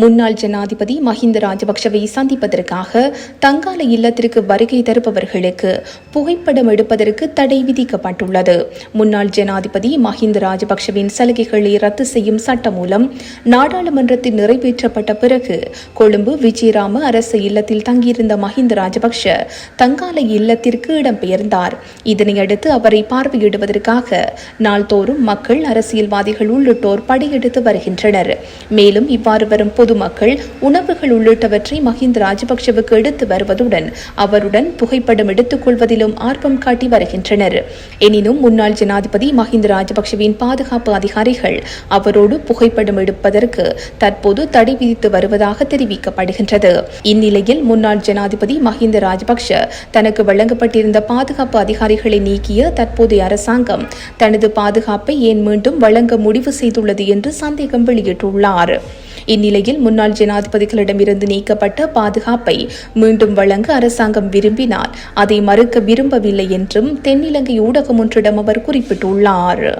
முன்னாள் ஜனாதிபதி மஹிந்த ராஜபக்ஷவை சந்திப்பதற்காக தங்கால இல்லத்திற்கு வருகை தருபவர்களுக்கு புகைப்படம் எடுப்பதற்கு தடை விதிக்கப்பட்டுள்ளது. முன்னாள் ஜனாதிபதி மஹிந்த ராஜபக்ஷவின் சலுகைகளை ரத்து செய்யும் சட்டம் மூலம் நாடாளுமன்றத்தில் நிறைவேற்றப்பட்ட பிறகு கொழும்பு விஜயராம அரசு இல்லத்தில் தங்கியிருந்த மஹிந்த ராஜபக்ஷ தங்கால இல்லத்திற்கு இடம்பெயர்ந்தார். இதனையடுத்து அவரை பார்வையிடுவதற்காக நாள்தோறும் மக்கள் அரசியல்வாதிகள் உள்ளிட்டோர் படையெடுத்து வருகின்றனர். மேலும் இவ்வாறு வரும் பொதுமக்கள் உணவுகள் உள்ளிட்டவற்றை மஹிந்த ராஜபக்ஷவுக்கு எடுத்து வருவதுடன் அவருடன் புகைப்படம் எடுத்துக் கொள்வதிலும் ஆர்வம் காட்டி வருகின்றனர். எனினும் முன்னாள் ஜனாதிபதி மஹிந்த ராஜபக்ஷவின் பாதுகாப்பு அதிகாரிகள் அவரோடு புகைப்படம் எடுப்பதற்கு தற்போது தடை விதித்து வருவதாக தெரிவிக்கப்படுகின்றது. இந்நிலையில் முன்னாள் ஜனாதிபதி மஹிந்த ராஜபக்ஷ தனக்கு வழங்கப்பட்டிருந்த பாதுகாப்பு அதிகாரிகளை நீக்கிய தற்போதைய அரசாங்கம் தனது பாதுகாப்பை ஏன் மீண்டும் வழங்க முடிவு செய்துள்ளது என்று சந்தேகம் வெளியிட்டுள்ளார். இந்நிலையில் முன்னாள் ஜனாதிபதிகளிடமிருந்து நீக்கப்பட்ட பாதுகாப்பை மீண்டும் வழங்க அரசாங்கம் விரும்பினால் அதை மறுக்க விரும்பவில்லை என்றும் தென்னிலங்கை ஊடகம் ஒன்றிடம் அவர் குறிப்பிட்டுள்ளார்.